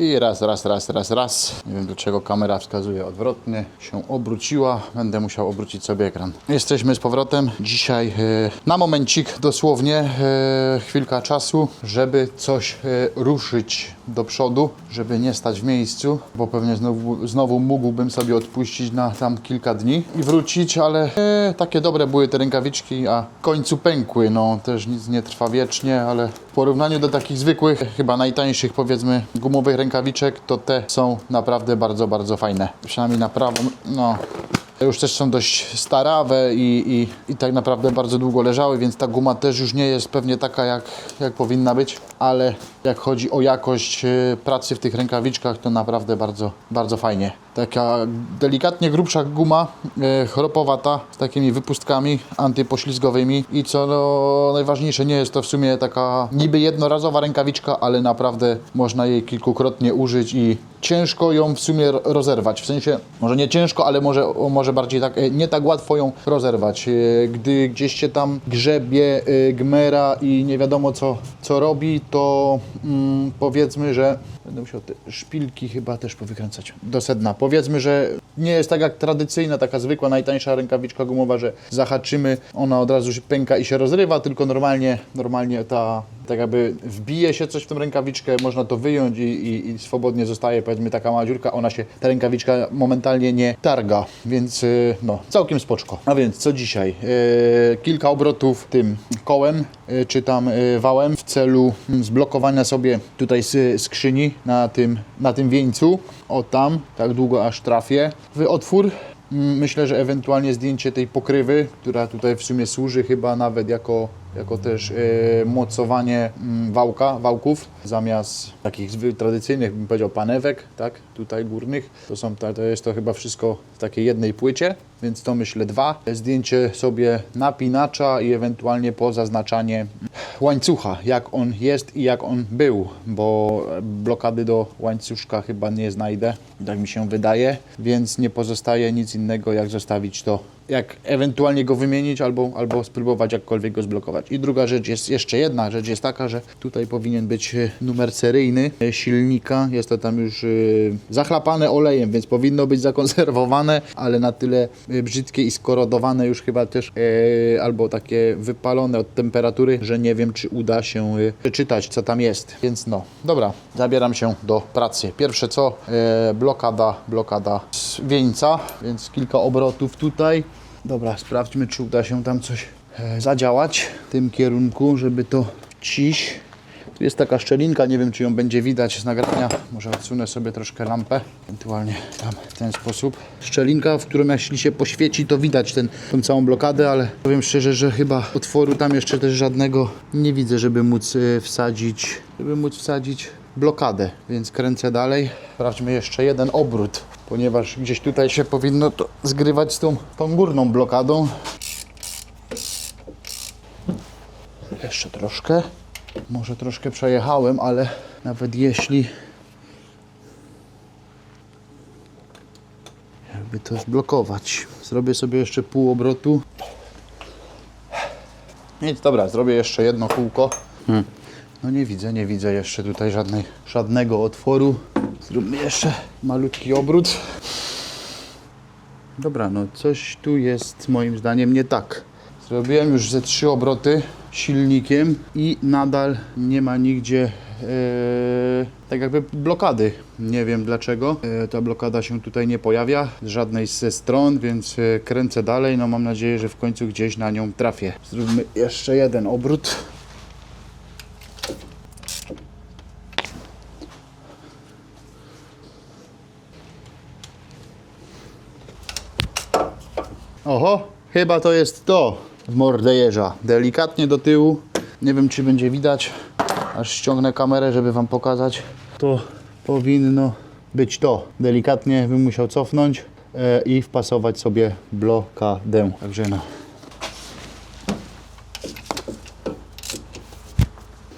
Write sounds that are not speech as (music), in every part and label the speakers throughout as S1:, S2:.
S1: I raz, raz, raz, raz, raz. Nie wiem dlaczego kamera wskazuje odwrotnie. Się obróciła. Będę musiał obrócić sobie ekran. Jesteśmy z powrotem. Dzisiaj e, na momencik dosłownie e, chwilka czasu, żeby coś e, ruszyć do przodu, żeby nie stać w miejscu, bo pewnie znowu, znowu mógłbym sobie odpuścić na tam kilka dni i wrócić, ale e, takie dobre były te rękawiczki, a w końcu pękły. No też nic nie trwa wiecznie, ale w porównaniu do takich zwykłych, chyba najtańszych powiedzmy gumowych rękawiczek, to te są naprawdę bardzo, bardzo fajne. Przynajmniej na prawą, no już też są dość starawe i, i, i tak naprawdę bardzo długo leżały, więc ta guma też już nie jest pewnie taka jak, jak powinna być, ale jak chodzi o jakość e, pracy w tych rękawiczkach, to naprawdę bardzo, bardzo fajnie. Taka delikatnie grubsza guma, e, chropowata, z takimi wypustkami antypoślizgowymi i co no, najważniejsze, nie jest to w sumie taka niby jednorazowa rękawiczka, ale naprawdę można jej kilkukrotnie użyć i ciężko ją w sumie ro- rozerwać. W sensie, może nie ciężko, ale może, może bardziej tak, e, nie tak łatwo ją rozerwać. E, Gdy gdzieś się tam grzebie, e, gmera i nie wiadomo co, co robi, to mm, powiedzmy, że będę musiał te szpilki chyba też powykręcać do sedna. Powiedzmy, że nie jest tak jak tradycyjna, taka zwykła, najtańsza rękawiczka gumowa, że zahaczymy, ona od razu się pęka i się rozrywa, tylko normalnie, normalnie ta, tak jakby wbije się coś w tą rękawiczkę, można to wyjąć i, i, i swobodnie zostaje powiedzmy taka mała dziurka, ona się, ta rękawiczka momentalnie nie targa, więc y, no, całkiem spoczko. A więc co dzisiaj? Y, kilka obrotów tym kołem, y, czy tam y, wałem w celu mm, zblokowania sobie tutaj z skrzyni na tym, na tym wieńcu, o tam, tak długo aż trafię w otwór. Mm, Myślę, że ewentualnie zdjęcie tej pokrywy, która tutaj w sumie służy chyba nawet jako, jako też e, mocowanie mm, wałka, wałków, zamiast takich tradycyjnych, bym powiedział, panewek, tak, tutaj górnych. To, są, to jest to chyba wszystko w takiej jednej płycie, więc to myślę dwa. Zdjęcie sobie napinacza i ewentualnie pozaznaczanie łańcucha, jak on jest i jak on był, bo blokady do łańcuszka chyba nie znajdę, tak mi się wydaje, więc nie pozostaje nic innego jak zostawić to, jak ewentualnie go wymienić albo, albo spróbować jakkolwiek go zblokować. I druga rzecz jest, jeszcze jedna rzecz jest taka, że tutaj powinien być e, numer seryjny e, silnika, jest to tam już e, zachlapane olejem, więc powinno być zakonserwowane, ale na tyle brzydkie i skorodowane już chyba też albo takie wypalone od temperatury, że nie wiem czy uda się przeczytać co tam jest. Więc no, dobra, zabieram się do pracy. Pierwsze co, blokada, blokada z wieńca, więc kilka obrotów tutaj. Dobra, sprawdźmy czy uda się tam coś e, zadziałać w tym kierunku, żeby to ciś. Tu jest taka szczelinka, nie wiem czy ją będzie widać z nagrania. Może odsunę sobie troszkę lampę, ewentualnie tam w ten sposób. Szczelinka, w którą jeśli się poświeci, to widać ten, tą całą blokadę, ale powiem szczerze, że chyba otworu tam jeszcze też żadnego nie widzę, żeby móc e, wsadzić, żeby móc wsadzić blokadę, więc kręcę dalej. Sprawdźmy jeszcze jeden obrót, ponieważ gdzieś tutaj się powinno to zgrywać z tą, tą górną blokadą. Jeszcze troszkę. Może troszkę przejechałem, ale nawet jeśli jakby to zblokować. Zrobię sobie jeszcze pół obrotu. Nic, dobra, zrobię jeszcze jedno kółko. No nie widzę, nie widzę jeszcze tutaj żadnej, żadnego otworu. Zróbmy jeszcze malutki obrót. Dobra, no coś tu jest moim zdaniem nie tak. Zrobiłem już ze trzy obroty silnikiem i nadal nie ma nigdzie e, tak jakby blokady. Nie wiem dlaczego. E, ta blokada się tutaj nie pojawia z żadnej ze stron, więc e, kręcę dalej. No mam nadzieję, że w końcu gdzieś na nią trafię. Zróbmy jeszcze jeden obrót. Oho, chyba to jest to w mordę. Delikatnie do tyłu. Nie wiem, czy będzie widać. Aż ściągnę kamerę, żeby Wam pokazać. To powinno być to. Delikatnie bym musiał cofnąć e, i wpasować sobie blokadę. Także no.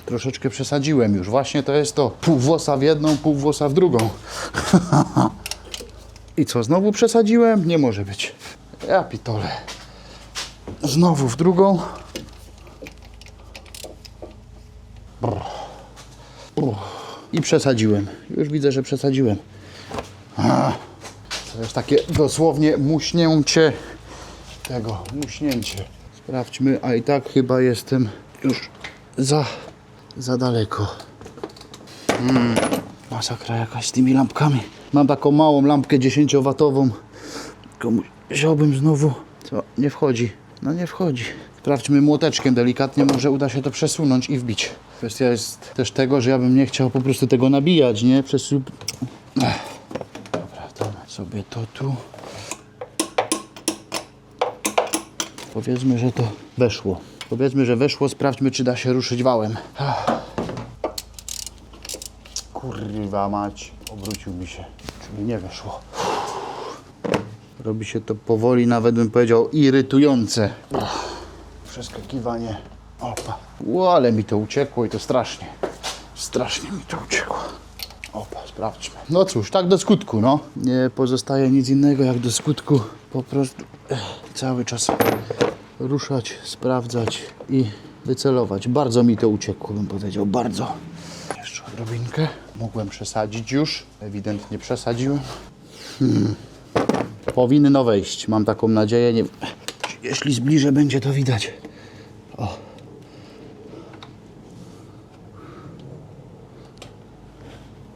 S1: Troszeczkę przesadziłem już. Właśnie to jest to. Pół włosa w jedną, pół włosa w drugą. (laughs) I co, znowu przesadziłem? Nie może być. Ja pitole. Znowu w drugą. Brr. Uff. I przesadziłem. Już widzę, że przesadziłem. A, to jest takie dosłownie muśnięcie tego, muśnięcie. Sprawdźmy, a i tak chyba jestem już za, za daleko. Mm, masakra jakaś z tymi lampkami. Mam taką małą lampkę 10-watową. Tylko musiałbym znowu... Co? Nie wchodzi. No nie wchodzi. Sprawdźmy młoteczkiem delikatnie, może uda się to przesunąć i wbić. Kwestia jest też tego, że ja bym nie chciał po prostu tego nabijać, nie? Przesup... Ech. Dobra, damy sobie to tu. Powiedzmy, że to weszło. Powiedzmy, że weszło. Sprawdźmy, czy da się ruszyć wałem. Kurwa mać. Obrócił mi się. Czyli nie weszło. Robi się to powoli, nawet bym powiedział irytujące. Ach. Przeskakiwanie. Opa. Ło, ale mi to uciekło i to strasznie. Strasznie mi to uciekło. Opa, sprawdźmy. No cóż, tak do skutku, no. Nie pozostaje nic innego jak do skutku. Po prostu eh, cały czas ruszać, sprawdzać i wycelować. Bardzo mi to uciekło, bym powiedział. Bardzo. Jeszcze odrobinkę. Mogłem przesadzić już. Ewidentnie przesadziłem. Hmm. Powinno wejść. Mam taką nadzieję. Nie... Jeśli zbliżę, będzie to widać.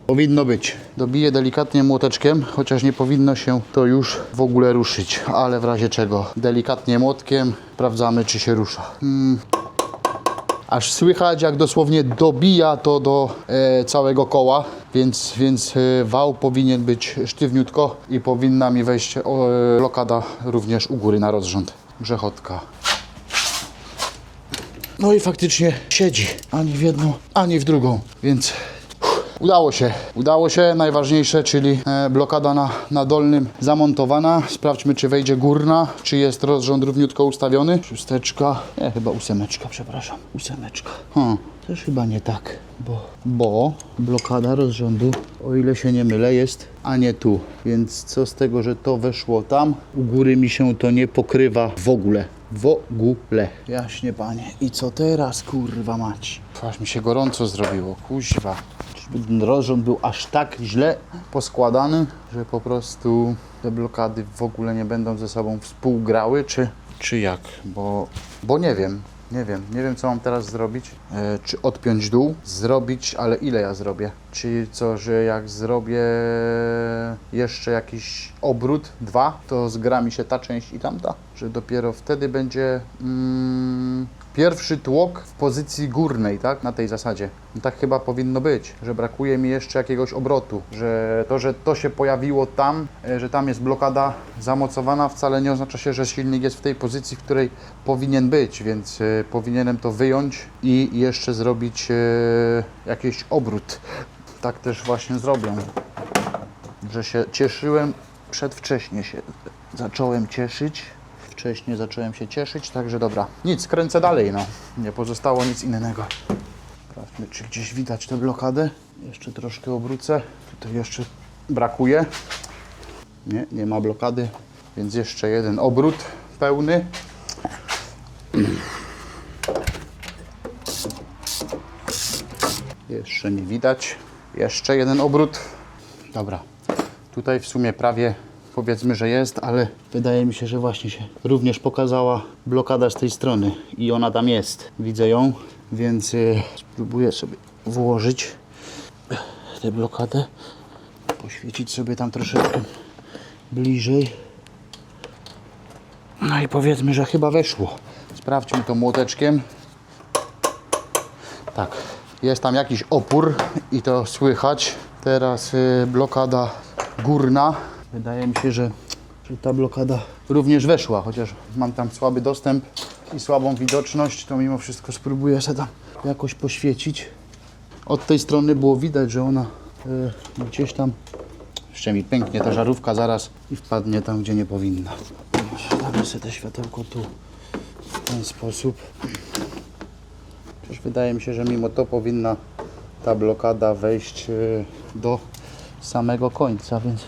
S1: Powinno być. Dobiję delikatnie młoteczkiem, chociaż nie powinno się to już w ogóle ruszyć. Ale w razie czego delikatnie młotkiem sprawdzamy, czy się rusza. Mm. Aż słychać, jak dosłownie dobija to do e, całego koła, więc, więc e, wał powinien być sztywniutko i powinna mi wejść e, blokada również u góry na rozrząd. Grzechotka. No i faktycznie siedzi ani w jedną, ani w drugą, więc Udało się, udało się. Najważniejsze, czyli e, blokada na, na dolnym zamontowana. Sprawdźmy, czy wejdzie górna, czy jest rozrząd równiutko ustawiony. Szósteczka, nie, chyba ósemeczka, przepraszam, ósemeczka. Hmm, też chyba nie tak, bo, bo blokada rozrządu, o ile się nie mylę, jest, a nie tu. Więc co z tego, że to weszło tam, u góry mi się to nie pokrywa w ogóle. W ogóle. Jaśnie panie. I co teraz, kurwa mać? Aż mi się gorąco zrobiło, kuźwa. Ten rozrząd był aż tak źle poskładany, że po prostu te blokady w ogóle nie będą ze sobą współgrały, czy, czy jak? Bo, bo nie wiem. Nie wiem, nie wiem co mam teraz zrobić. E, czy odpiąć dół? Zrobić, ale ile ja zrobię? Czy co, że jak zrobię jeszcze jakiś obrót, dwa, to zgra mi się ta część i tamta? Że dopiero wtedy będzie mm, pierwszy tłok w pozycji górnej, tak? Na tej zasadzie. No tak chyba powinno być, że brakuje mi jeszcze jakiegoś obrotu, że to, że to się pojawiło tam, e, że tam jest blokada zamocowana, wcale nie oznacza się, że silnik jest w tej pozycji, w której powinien być, więc e, powinienem to wyjąć i jeszcze zrobić e, jakiś obrót. Tak też właśnie zrobię, że się cieszyłem, przedwcześnie się zacząłem cieszyć. Wcześniej zacząłem się cieszyć, także dobra. Nic, kręcę dalej, no. Nie pozostało nic innego. Sprawdźmy, czy gdzieś widać tę blokadę. Jeszcze troszkę obrócę. Tutaj jeszcze brakuje. Nie, nie ma blokady, więc jeszcze jeden obrót pełny. Jeszcze nie widać. Jeszcze jeden obrót. Dobra. Tutaj w sumie prawie powiedzmy, że jest, ale wydaje mi się, że właśnie się również pokazała blokada z tej strony i ona tam jest. Widzę ją, więc y, spróbuję sobie włożyć tę blokadę. Poświecić sobie tam troszeczkę bliżej. No i powiedzmy, że chyba weszło. Sprawdźmy to młoteczkiem. Tak, jest tam jakiś opór i to słychać. Teraz y, blokada górna. Wydaje mi się, że, że ta blokada również weszła, chociaż mam tam słaby dostęp i słabą widoczność, to mimo wszystko spróbuję się tam jakoś poświecić. Od tej strony było widać, że ona y, gdzieś tam jeszcze mi pęknie ta żarówka zaraz i wpadnie tam, gdzie nie powinna. Damy sobie te światełko tu w ten sposób. Przecież wydaje mi się, że mimo to powinna ta blokada wejść y, do samego końca, więc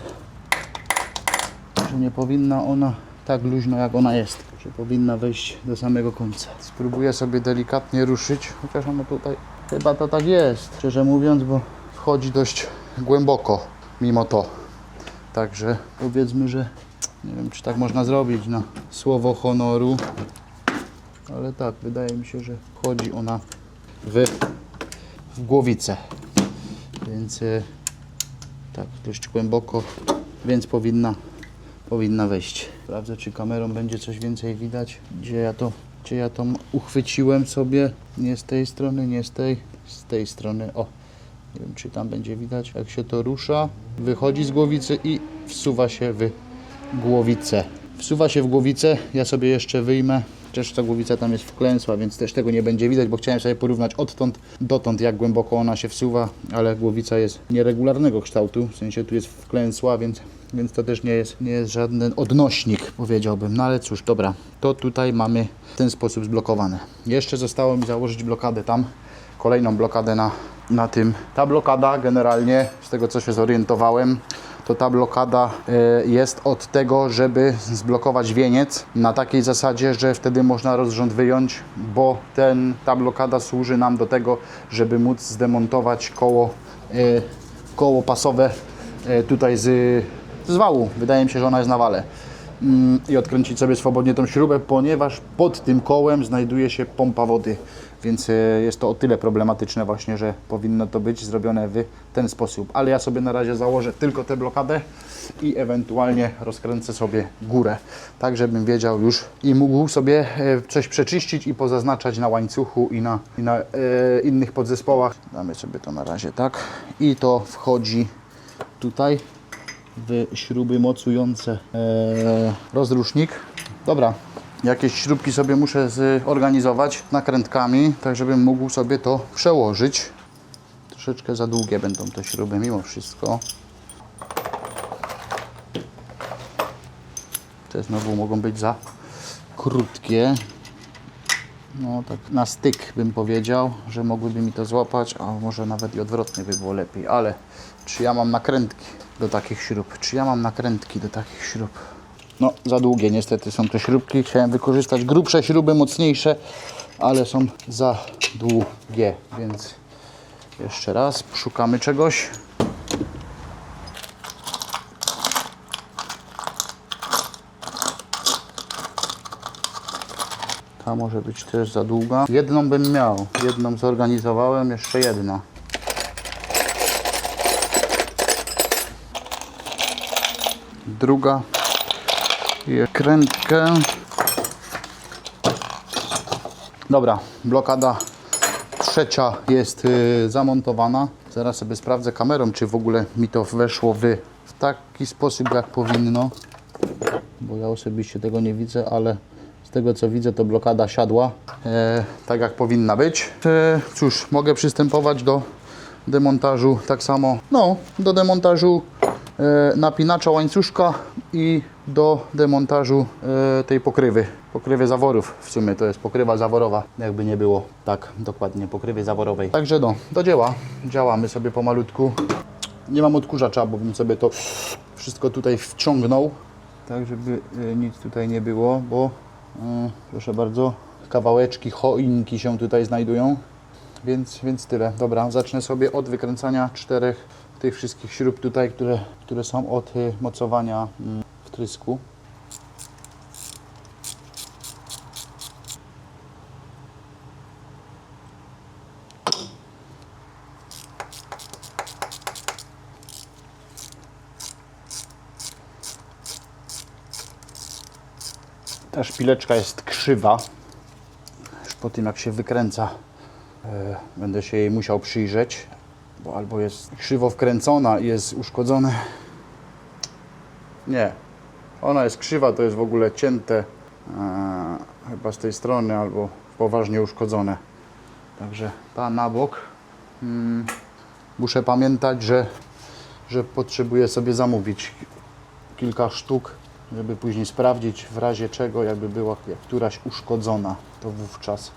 S1: że nie powinna ona tak luźno jak ona jest, że powinna wejść do samego końca. Spróbuję sobie delikatnie ruszyć, chociaż ono tutaj chyba to tak jest, szczerze mówiąc, bo wchodzi dość głęboko mimo to. Także powiedzmy, że nie wiem, czy tak można zrobić na słowo honoru, ale tak, wydaje mi się, że wchodzi ona w, w głowicę. Więc e, tak, dość głęboko, więc powinna, powinna wejść. Sprawdzę, czy kamerą będzie coś więcej widać, gdzie ja to, gdzie ja to uchwyciłem sobie. Nie z tej strony, nie z tej, z tej strony. O, nie wiem, czy tam będzie widać, jak się to rusza. Wychodzi z głowicy i wsuwa się w głowicę. Wsuwa się w głowicę, ja sobie jeszcze wyjmę. Ta głowica tam jest wklęsła, więc też tego nie będzie widać, bo chciałem sobie porównać odtąd dotąd, jak głęboko ona się wsuwa, ale głowica jest nieregularnego kształtu, w sensie tu jest wklęsła, więc, więc to też nie jest, nie jest żaden odnośnik, powiedziałbym. No ale cóż, dobra, to tutaj mamy w ten sposób zblokowane. Jeszcze zostało mi założyć blokadę tam, kolejną blokadę na, na tym. Ta blokada generalnie, z tego co się zorientowałem, to ta blokada e, jest od tego, żeby zblokować wieniec na takiej zasadzie, że wtedy można rozrząd wyjąć, bo ten, ta blokada służy nam do tego, żeby móc zdemontować koło, e, koło pasowe e, tutaj z, z wału. Wydaje mi się, że ona jest na wale. Mm, I odkręcić sobie swobodnie tą śrubę, ponieważ pod tym kołem znajduje się pompa wody. Więc e, jest to o tyle problematyczne właśnie, że powinno to być zrobione w ten sposób. Ale ja sobie na razie założę tylko tę blokadę i ewentualnie rozkręcę sobie górę. Tak, żebym wiedział już i mógł sobie e, coś przeczyścić i pozaznaczać na łańcuchu i na, i na e, innych podzespołach. Damy sobie to na razie tak. I to wchodzi tutaj w śruby mocujące e, rozrusznik. Dobra, jakieś śrubki sobie muszę zorganizować nakrętkami, tak żebym mógł sobie to przełożyć. Troszeczkę za długie będą te śruby mimo wszystko. Te znowu mogą być za krótkie. No tak na styk bym powiedział, że mogłyby mi to złapać, a może nawet i odwrotnie by było lepiej, ale czy ja mam nakrętki do takich śrub? Czy ja mam nakrętki do takich śrub? No za długie niestety są te śrubki. Chciałem wykorzystać grubsze śruby, mocniejsze, ale są za długie, więc jeszcze raz szukamy czegoś. Ta może być też za długa. Jedną bym miał, jedną zorganizowałem, jeszcze jedna. Druga krętkę. Dobra, blokada trzecia jest y, zamontowana. Zaraz sobie sprawdzę kamerą, czy w ogóle mi to weszło w, w taki sposób, jak powinno. Bo ja osobiście tego nie widzę, ale z tego co widzę, to blokada siadła e, tak, jak powinna być. E, cóż, mogę przystępować do demontażu tak samo, no, do demontażu napinacza łańcuszka i do demontażu e, tej pokrywy, pokrywy zaworów. W sumie to jest pokrywa zaworowa, jakby nie było tak dokładnie, pokrywy zaworowej. Także no, do dzieła. Działamy sobie pomalutku. Nie mam odkurzacza, bo bym sobie to wszystko tutaj wciągnął, tak żeby e, nic tutaj nie było, bo e, proszę bardzo, kawałeczki choinki się tutaj znajdują. Więc, więc tyle. Dobra, zacznę sobie od wykręcania czterech tych wszystkich śrub tutaj, które, które są od y, mocowania mm, wtrysku. Ta szpileczka jest krzywa. Już po tym jak się wykręca, e, będę się jej musiał przyjrzeć, bo albo jest krzywo wkręcona i jest uszkodzone. Nie, ona jest krzywa, to jest w ogóle cięte e, chyba z tej strony albo poważnie uszkodzone. Także ta na bok. Mm, muszę pamiętać, że, że potrzebuję sobie zamówić kilka sztuk, żeby później sprawdzić w razie czego, jakby była któraś uszkodzona, to wówczas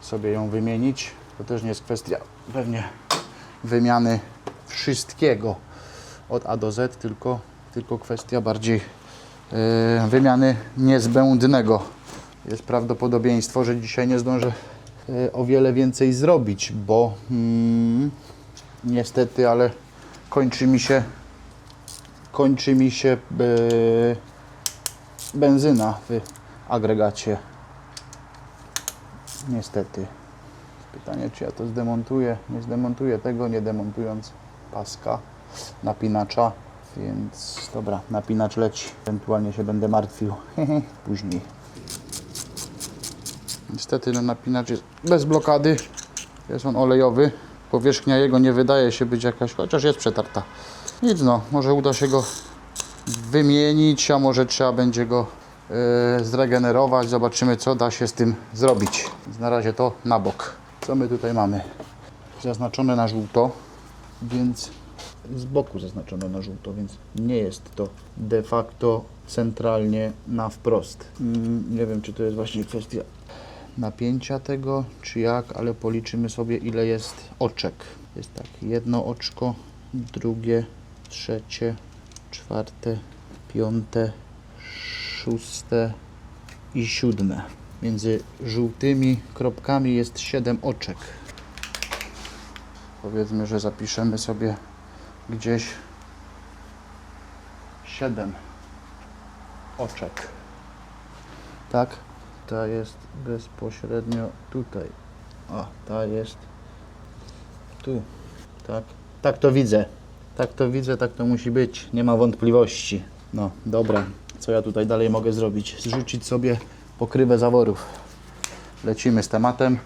S1: sobie ją wymienić. To też nie jest kwestia pewnie wymiany wszystkiego od A do Z, tylko, tylko kwestia bardziej e, wymiany niezbędnego. Jest prawdopodobieństwo, że dzisiaj nie zdążę e, o wiele więcej zrobić, bo mm, niestety, ale kończy mi się kończy mi się e, benzyna w agregacie. Niestety. Pytanie, czy ja to zdemontuję? Nie zdemontuję tego, nie demontując paska napinacza. Więc dobra, napinacz leci. Ewentualnie się będę martwił (laughs) później. Niestety no, napinacz jest bez blokady. Jest on olejowy. Powierzchnia jego nie wydaje się być jakaś, chociaż jest przetarta. Nic no, może uda się go wymienić, a może trzeba będzie go e, zregenerować. Zobaczymy co da się z tym zrobić. Na razie to na bok. Co my tutaj mamy? Zaznaczone na żółto, więc z boku zaznaczone na żółto, więc nie jest to de facto centralnie na wprost. Mm, nie wiem, czy to jest właśnie kwestia napięcia tego, czy jak, ale policzymy sobie ile jest oczek. Jest tak, jedno oczko, drugie, trzecie, czwarte, piąte, szóste i siódme. Między żółtymi kropkami jest 7 oczek. Powiedzmy, że zapiszemy sobie gdzieś 7 oczek. Tak? Ta jest bezpośrednio tutaj. O, ta jest tu. Tak? Tak to widzę. Tak to widzę, tak to musi być. Nie ma wątpliwości. No, dobra. Co ja tutaj dalej mogę zrobić? Zrzucić sobie pokrywę zaworów. Lecimy z tematem,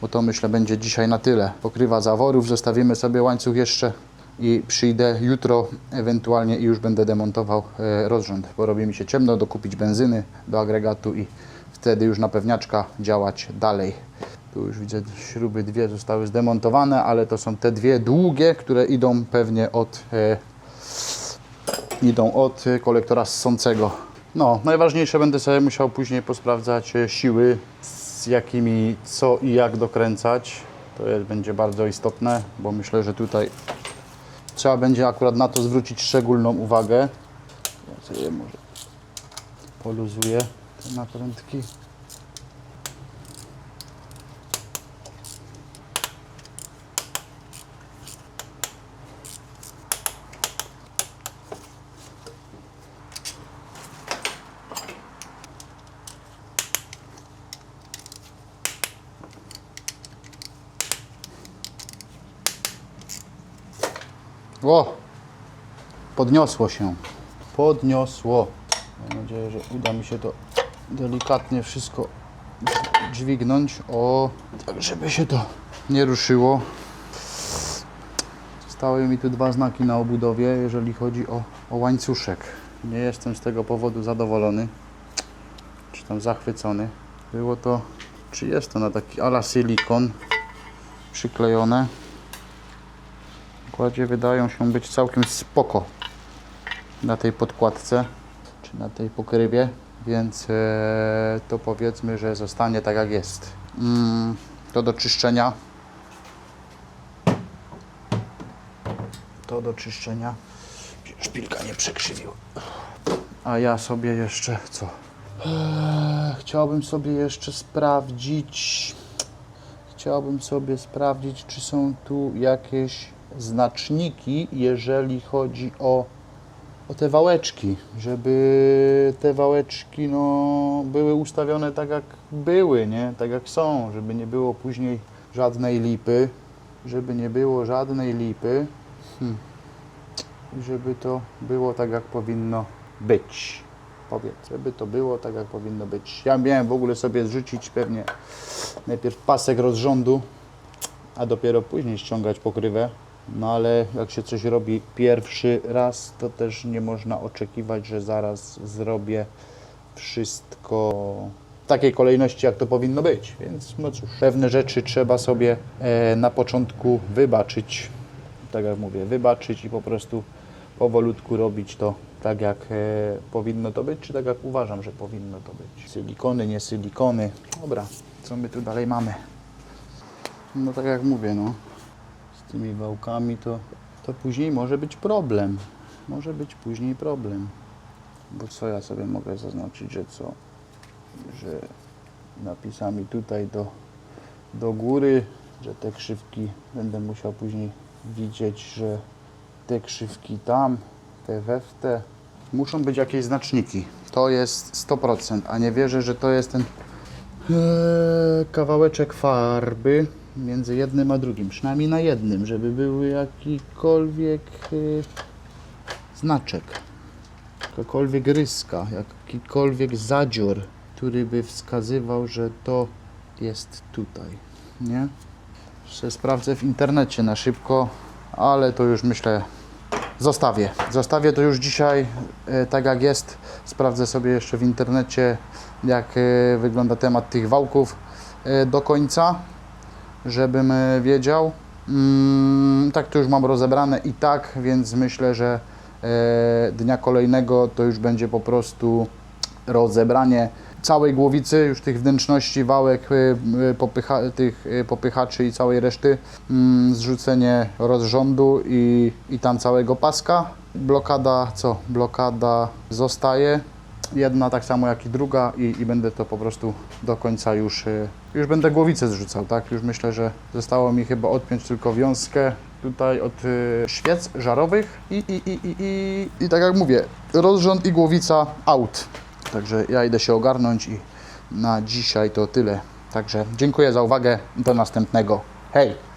S1: bo to myślę będzie dzisiaj na tyle. Pokrywa zaworów, zostawimy sobie łańcuch jeszcze i przyjdę jutro ewentualnie i już będę demontował e, rozrząd, bo robi mi się ciemno, dokupić benzyny do agregatu i wtedy już na pewniaczka działać dalej. Tu już widzę śruby dwie zostały zdemontowane, ale to są te dwie długie, które idą pewnie od e, idą od kolektora ssącego. No, najważniejsze będę sobie musiał później posprawdzać e, siły, z jakimi co i jak dokręcać. To będzie bardzo istotne, bo myślę, że tutaj trzeba będzie akurat na to zwrócić szczególną uwagę. Ja sobie może poluzuję te naprędki. O! Podniosło się. Podniosło. Mam nadzieję, że uda mi się to delikatnie wszystko dźwignąć. O, tak żeby się to nie ruszyło. Stały mi tu dwa znaki na obudowie, jeżeli chodzi o, o łańcuszek. Nie jestem z tego powodu zadowolony, czy tam zachwycony. Było to, czy jest to na taki ala silikon przyklejone. Kładzie wydają się być całkiem spoko na tej podkładce, czy na tej pokrywie, więc e, to powiedzmy, że zostanie tak jak jest. Mm, to do czyszczenia. To do czyszczenia. Szpilka nie przekrzywiła. A ja sobie jeszcze co? Eee, chciałbym sobie jeszcze sprawdzić. Chciałbym sobie sprawdzić, czy są tu jakieś znaczniki, jeżeli chodzi o, o te wałeczki, żeby te wałeczki no, były ustawione tak jak były, nie? tak jak są, żeby nie było później żadnej lipy, żeby nie było żadnej lipy, hmm. Żeby to było tak jak powinno być. Powiedz, żeby to było tak jak powinno być. Ja miałem w ogóle sobie zrzucić pewnie najpierw pasek rozrządu, a dopiero później ściągać pokrywę. No ale jak się coś robi pierwszy raz, to też nie można oczekiwać, że zaraz zrobię wszystko w takiej kolejności, jak to powinno być. Więc no cóż, pewne rzeczy trzeba sobie e, na początku wybaczyć. Tak jak mówię, wybaczyć i po prostu powolutku robić to tak, jak e, powinno to być, czy tak jak uważam, że powinno to być. Silikony, nie silikony. Dobra, co my tu dalej mamy? No tak jak mówię, no z tymi wałkami to, to później może być problem. Może być później problem. Bo co ja sobie mogę zaznaczyć, że co? Że napisami tutaj do, do góry, że te krzywki będę musiał później widzieć, że te krzywki tam, te we muszą być jakieś znaczniki. To jest 100%, a nie wierzę, że to jest ten eee, kawałeczek farby między jednym a drugim. Przynajmniej na jednym, żeby był jakikolwiek yy, znaczek, jakakolwiek ryska, jakikolwiek zadzior, który by wskazywał, że to jest tutaj, nie? Jeszcze sprawdzę w internecie na szybko, ale to już myślę zostawię. Zostawię to już dzisiaj e, tak jak jest. Sprawdzę sobie jeszcze w internecie jak e, wygląda temat tych wałków e, do końca, żebym e, wiedział. Mm, tak to już mam rozebrane i tak, więc myślę, że e, dnia kolejnego to już będzie po prostu rozebranie całej głowicy, już tych wnętrzności, wałek, y, popycha, tych popychaczy i całej reszty, mm, zrzucenie rozrządu i, i tam całego paska. Blokada, co? Blokada zostaje, jedna tak samo jak i druga i, i będę to po prostu do końca już, y, już będę głowicę zrzucał, tak? Już myślę, że zostało mi chyba odpiąć tylko wiązkę tutaj od y, świec żarowych i, i, i, i, i, i tak jak mówię, rozrząd i głowica out. Także ja idę się ogarnąć i na dzisiaj to tyle. Także dziękuję za uwagę. Do następnego. Hej!